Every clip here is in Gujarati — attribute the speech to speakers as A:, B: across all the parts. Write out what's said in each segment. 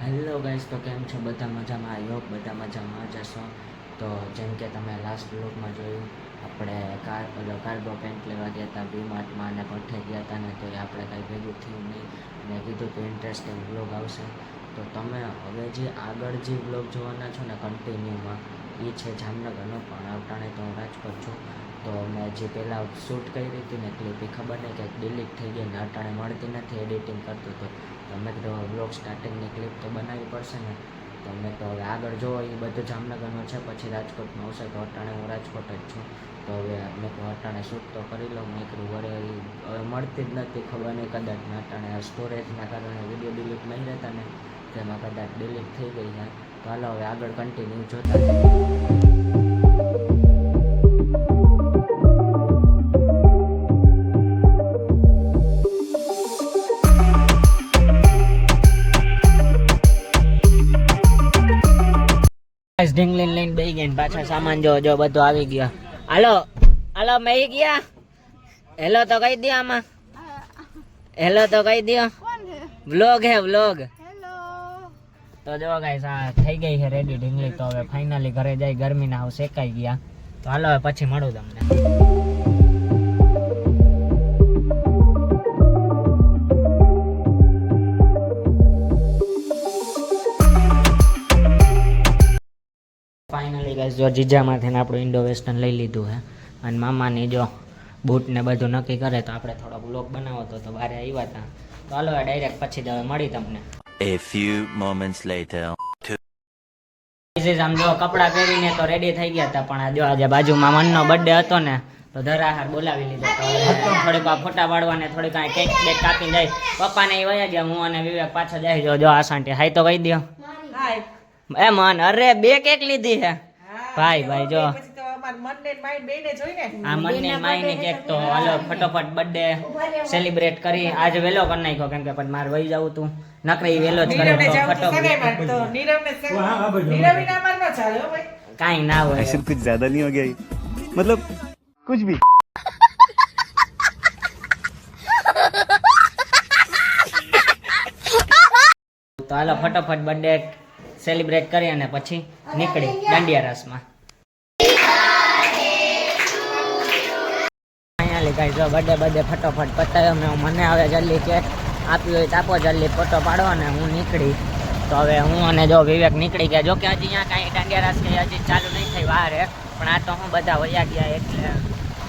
A: હેલો ગાઈસ તો કેમ છો? બધા મજામાં? આવ્યો બધા મજામાં જશો તો જેમ કે તમે લાસ્ટ બ્લોગમાં જોયું, આપણે કાર પેલો કાર્ગો પેન્ટ લેવા ગયા હતા વીમાર્ટમાં અને પઠે ગયા હતા ને, તો એ આપણે કાંઈ ભેગું થયું નહીં. મેં કીધું કે ઇન્ટરેસ્ટિંગ બ્લોગ આવશે. તો તમે હવે જે આગળ જે બ્લોગ જોવાના છો ને કન્ટિન્યુમાં એ છે જામનગરનો પણ. આવટાણે તો હું રાજકોટ છું. તો મેં જે પહેલાં શૂટ કરી હતી ને ક્લિપ એ ખબર નહીં કે ડિલીટ થઈ ગઈ ને અટાણે મળતી નથી એડિટિંગ કરતો તો. મેં કીધું બ્લોગ સ્ટાર્ટિંગની ક્લિપ તો બનાવવી પડશે ને. તો મેં તો હવે આગળ જો એ બધું જામનગરનું છે, પછી રાજકોટમાં આવશે તો અટાણે હું રાજકોટ જ છું. તો હવે મેં કહું અટાણે શૂટ તો કરી લઉં. મેં કીધું વળે હવે મળતી જ નથી, ખબર નહીં કદાચ. ને અટાણે સ્ટોરેજના કારણે વીડિયો ડિલીટ નહીં રહેતા ને, તેમાં કદાચ ડિલીટ થઈ ગઈ છે. તો હાલો હવે આગળ કન્ટિન્યુ જોતા ગાઈસ ઢીંગલીને લઈને બેહી ગયા પાછા સામાન જો જો બધું આવી ગયો. હાલો હાલો મેં ગયા? હેલો તો કહી દો આમાં. હેલો તો કહી દો વ્લોગ હે વ્લોગ. તો જો ગાઈસ આ થઈ ગઈ છે રેડી ઢીંગલી તો હવે ફાઇનલી ઘરે જઈ ગરમીના હાવ શેકાઈ ગયા. તો હાલો હવે પછી મળું તમને. ગાઈસ જો જીજામાંથી આપણું ઇન્ડો વેસ્ટર્ન લઈ લીધું છે અને મામાની જો બૂટ ને બધું નક્કી કરે તો આપણે થોડો બ્લોક બનાવો તો તો બારે આવ્યા હતા તો હાલો ડાયરેક્ટ પછી જ હવે મળી તમને.
B: A few moments later.
A: આમ જો કપડાં પહેરીને તો રેડી થઈ ગયા હતા પણ આ જો આજે બાજુમાં મનનો બર્થડે હતો ને તો ધરાહાર બોલાવી લીધો તો. થોડીક આ ફોટા પાડવાને થોડીક આ કેક બેક કાપી જાય. પપ્પાને એ વયા ગયા હું અને વિવેક પાછા જાય. જો જો આ સાંટી હાઈ તો કહી દો એ મન અરે બે કેક લીધી છે ભાઈ ભાઈ જો આ મનને માઈને કેક તો હાલો ફટોફટ બર્થડે સેલિબ્રેટ કરી આજે વેલો કરી નાખ્યો કેમ કે પછી મારે વહી જવું તું નકરી વેલો જ કરે તો ફટોફટ કાંઈ ના હોય
C: ऐसे कुछ ज्यादा नहीं हो गया ये? मतलब कुछ भी
A: તો હાલો ફટોફટ બર્થડે સેલિબ્રેટ કરી અને પછી નીકળી દાંડિયા રસમાં ગાઈ જો બર્થડે બર્થડે ફટોફટ પતાવ્યો મેં, મને હવે જલ્દી કે આપી હોય તાપો જલ્દી ફોટો પાડો અને હું નીકળી. તો હવે હું અને જો વિવેક નીકળી ગયા. જો કે હજી અહીંયા કાંઈ દાંડિયા રાસ કે હજી ચાલુ નહીં થઈ વાર પણ આ તો હું બધા વયા ગયા એટલે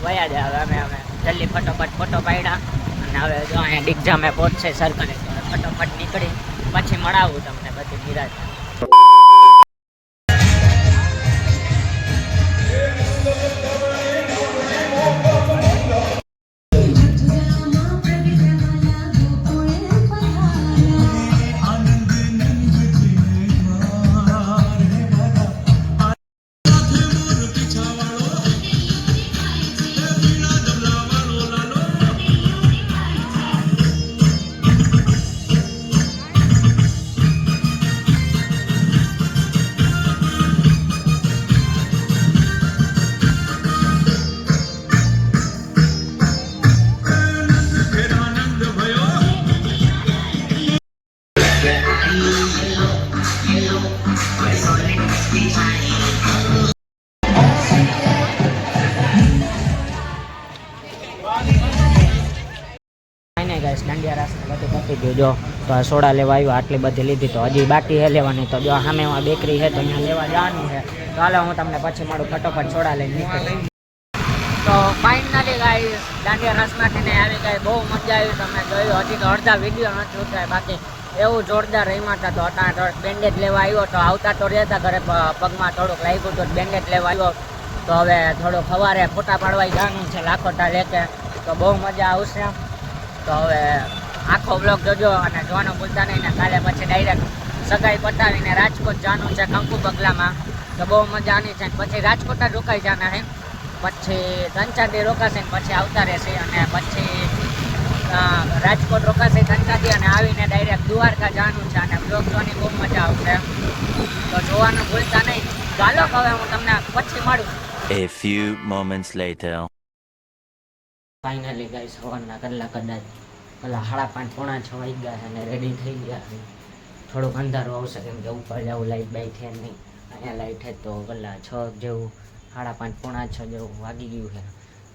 A: વયા જ હવે અમે અમે. જલ્દી ફટોફટ ફોટો પાડ્યા અને હવે જો અહીંયા ડિગ્જામે પહોંચશે સર્કલે તો ફટોફટ નીકળી, પછી મળાવું તમને બધી નિરાશ ગાઈસ દાંડિયા રાસ બધું પતી ગયું. જો, તો આ સોડા લેવા આવ્યો, આટલી બધી લીધી તો હજી બાકી હે લેવાની. તો જો સામે બેકરી છે, તો અહીંયા લેવા જવાનું છે. તો હાલો, હું તમને પછી મળું, ફટોફટ સોડા લઈને નીકળું. તો ફાઇનલી ગાઈ દાંડિયા રસમાંથી આવી ગઈ, બહુ મજા આવી. તમે જોયું, હજી તો અડધા વીડિયો નથી ઉતરાય બાકી. એવું જોરદાર રહીમાં હતા તો અટાણે બેન્ડેજ લેવા આવ્યો, તો આવતા તો રહેતા ઘરે પગમાં થોડુંક લાગ્યું તો બેન્ડેજ લેવા આવ્યો. તો હવે થોડુંક સવારે ફોટા પાડવા જવાનું છે, લાખોટા લેકે. તો બહુ મજા આવશે. તો હવે આખો બ્લોગ જોજો અને જોવાનું ભૂલતા નહીં ને કાલે પછી ડાયરેક્ટ સગાઈ પતાવીને રાજકોટ જવાનું છે કંકુ બગલામાં. તો બહુ મજા આની છે પછી રાજકોટ જ રોકાઈ જવાના છે. પછી ત્રણ ચાર દી રોકાશે પછી આવતા રહેશે અને પછી રાજકોટ રોકાશે દી અને આવીને ડાયરેક્ટ દ્વારકા જવાનું છે અને બ્લોગ જોવાની બહુ મજા આવશે. તો જોવાનું ભૂલતા નહીં. ચાલો હવે હું તમને પછી મળું.
B: A few moments later.
A: Finally guys સવારના કલાક કદાચ પેલા સાડા પાંચ, પોણા છ વાગી ગયા અને રેડી થઈ ગયા છે. થોડુંક અંધારું આવશે, કેમ કે ઉપર જવું લાઇટ બાઇટ છે નહીં. અહીંયા લાઇટ છે તો પેલા છ જેવું, સાડા પાંચ, પોણા છ જેવું વાગી ગયું છે.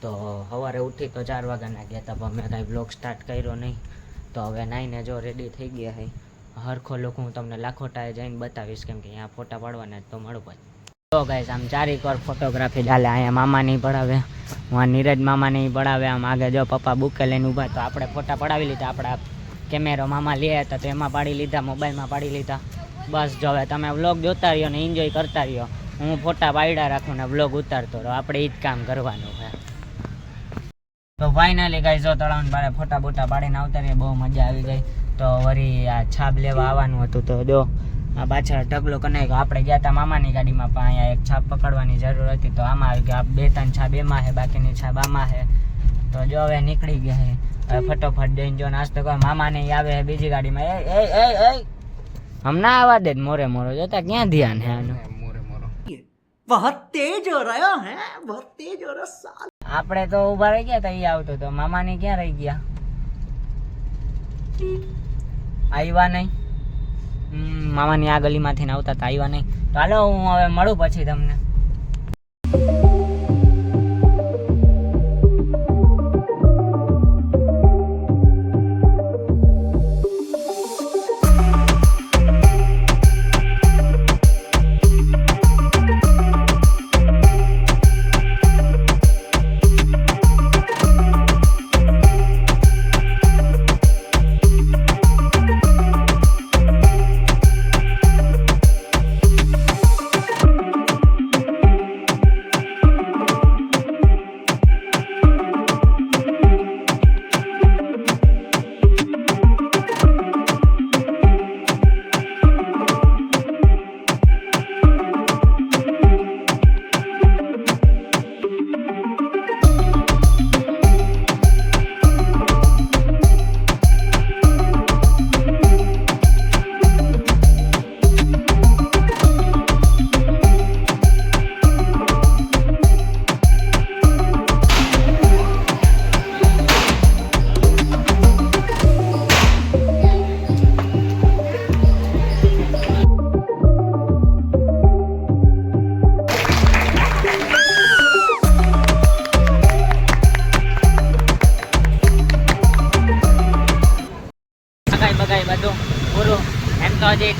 A: તો સવારે ઉઠી તો ચાર વાગ્યાના ગયા હતા, પણ મેં કાંઈ બ્લોગ સ્ટાર્ટ કર્યો નહીં. તો હવે નાઈને જો રેડી થઈ ગયા છે. હરખો લોકો હું તમને લાખોટાએ જઈને બતાવીશ, કેમ કે અહીંયા ફોટા પાડવાના તો મળું પછી તો ગાઈસ આમ ચારેક વાર ફોટોગ્રાફી ચાલે અહીંયા મામા નહીં પડાવે હું નીરજ નહીં પડાવે આમ આગળ જો પપ્પા બુકે લઈને ઊભા, તો આપણે ફોટા પડાવી લીધા. આપણા કેમેરો મામા લે હતા, તો એમાં પાડી લીધા, મોબાઈલમાં પાડી લીધા. બસ, જો હવે તમે વ્લોગ જોતા રહ્યો ને એન્જોય કરતા રહ્યો, હું ફોટા પાડ્યા રાખું ને વ્લોગ ઉતારતો રહો. આપણે એ જ કામ કરવાનું છે. તો ફાઇનલી ગાઈ જો તળાવ બારે ફોટા બોટા પાડીને આવતા રહીએ, બહુ મજા આવી ગઈ. તો વરી આ છાપ લેવા આવવાનું હતું, તો જો આ પાછળ ઢગલો કને આપણે ગયા હતા મામાની ગાડીમાં પણ અહીંયા એક છાપ પકડવાની જરૂર હતી. તો આમાં આવી ગયા બે ત્રણ છાપ એમાં છે બાકીની છાપ આમાં છે તો જો હવે નીકળી ગયા છે હવે ફટોફટ જઈને જો નાસ્તો કરવા મામાને આવે બીજી ગાડીમાં. એ એ એ એ હમણાં આવા દે મોરે મોરો. જોતા ક્યાં ધ્યાન હે આનું?
D: મોરે મોરો. તેજ રહ્યો હે બહુત તેજ રહ્યો. સાલ.
A: આપણે તો ઊભા રહી ગયા તો એ આવતો તો. મામાની ક્યાં રહી ગયા? આવ્યા નહીં? મામાની આ ગલીમાંથી આવતા હતા આવ્યા નહીં. તો હાલો હું હવે મળું પછી તમને.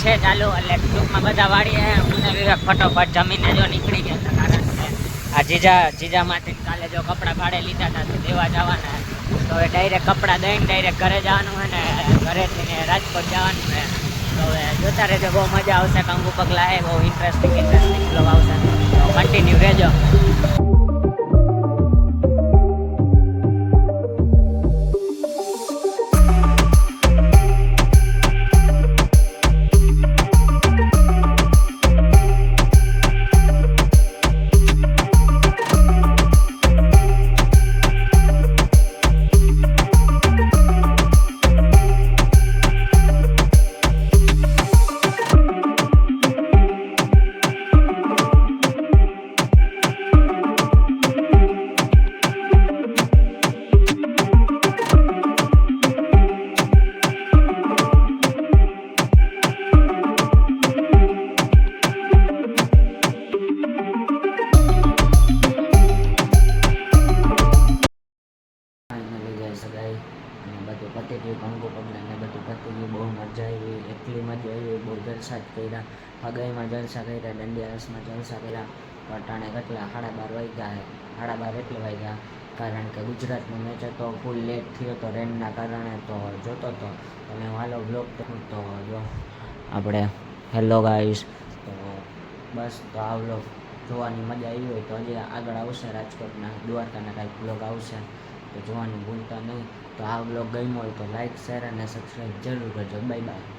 A: છે ચાલુ, એટલે ટૂંકમાં બધા વાળીએ મને વિવેક ફટોફટ જમીને જો નીકળી ગયા હતા કારણ કે આ જીજા, જીજામાંથી કાલે જો કપડાં ભાડે લીધા હતા, તો દેવા જવાના તો હવે ડાયરેક્ટ કપડાં દઈને ડાયરેક્ટ ઘરે જવાનું હોય ને ઘરેથી ને રાજકોટ જવાનું છે તો હવે જોતા રહેજો, બહુ મજા આવશે, કંકુ પગલા એ બહુ ઇન્ટરેસ્ટિંગ ઇન્ટરેસ્ટિંગ બ્લોગ આવશે. મજા આવી એટલી મજા આવી બહુ જલસા જ કર્યા, હગાઈમાં જલસા કર્યા દંડિયા રસમાં જલસા કર્યા પટાણે કેટલા? સાડા બાર વાગ્યા સાડા બાર એટલે વાગ્યા. કારણ કે ગુજરાતનો મેચ હતો ફૂલ લેટ થયો હતો રેનના કારણે તો જોતો હતો તમે હાલો બ્લોગ તો જો. આપણે હેલો ગાઈશ તો બસ તો આ બ્લોગ જોવાની મજા આવી હોય તો હજી આગળ આવશે રાજકોટના, દ્વારકાના કાંઈક બ્લોગ આવશે. તો જોવાનું ભૂલતા નહીં. તો આ બ્લોગ ગમ્યો હોય તો લાઈક શેર અને સબસ્ક્રાઈબ જરૂર કરજો. Bye bye